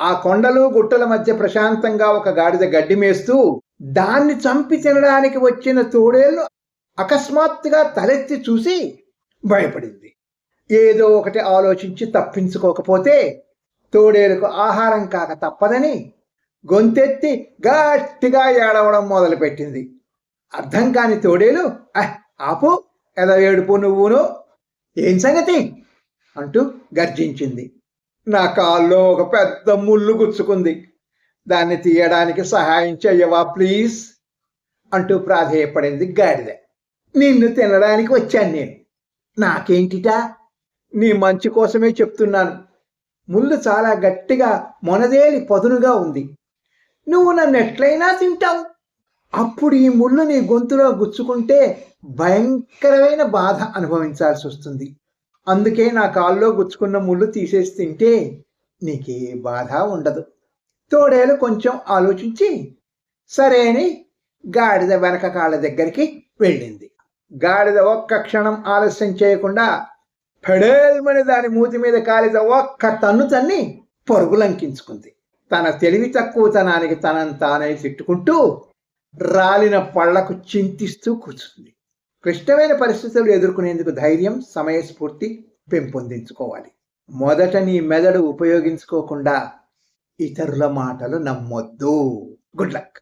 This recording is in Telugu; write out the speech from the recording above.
ఆ కొండలు గుట్టల మధ్య ప్రశాంతంగా ఒక గాడిద గడ్డి మేస్తూ దాన్ని చంపి తినడానికి వచ్చిన తోడేళ్ళు అకస్మాత్తుగా తలెత్తి చూసి భయపడింది. ఏదో ఒకటి ఆలోచించి తప్పించుకోకపోతే తోడేలకు ఆహారం కాక తప్పదని గొంతెత్తి గట్టిగా ఏడవడం మొదలుపెట్టింది. అర్థం కాని తోడేలు ఆపు ఎద ఏడుపు నువ్వును? ఏం సంగతి? అంటూ గర్జించింది. నా కాల్లో ఒక పెద్ద ముళ్ళు గుచ్చుకుంది. దాన్ని తీయడానికి సహాయం చెయ్యవా ప్లీజ్? అంటూ ప్రాధేయపడింది గాడిద. నిన్ను తినడానికి వచ్చాను నేను. నాకేంటిటా? నీ మంచి కోసమే చెప్తున్నాను. ముళ్ళు చాలా గట్టిగా మొనదేలి పదునుగా ఉంది. నువ్వు నన్ను ఎట్లయినా తింటావు. అప్పుడు ఈ ముళ్ళు నీ గొంతులో గుచ్చుకుంటే భయంకరమైన బాధ అనుభవించాల్సి వస్తుంది అందుకే నా కాల్లో గుచ్చుకున్న ముళ్ళు తీసేసి తింటే నీకే బాధ ఉండదు. తోడేలు కొంచెం ఆలోచించి సరే అని గాడిద వెనక కాళ్ళ దగ్గరికి వెళ్ళింది. గాడిద ఒక్క క్షణం ఆలస్యం చేయకుండా ఫెడేల్మని దాని మూతి మీద కాలిద ఒక్క తన్ను తన్ని పరుగులంకించుకుంది. తన తెలివి తక్కువతనానికి తనని తానై తిట్టుకుంటూ రాలిన పళ్ళకు చింతిస్తూ కూర్చుంది. క్లిష్టమైన పరిస్థితులు ఎదుర్కొనేందుకు ధైర్యం సమయస్ఫూర్తి పెంపొందించుకోవాలి. మొదట నీ మెదడు ఉపయోగించుకోకుండా ఇతరుల మాటలు నమ్మొద్దు. Good luck.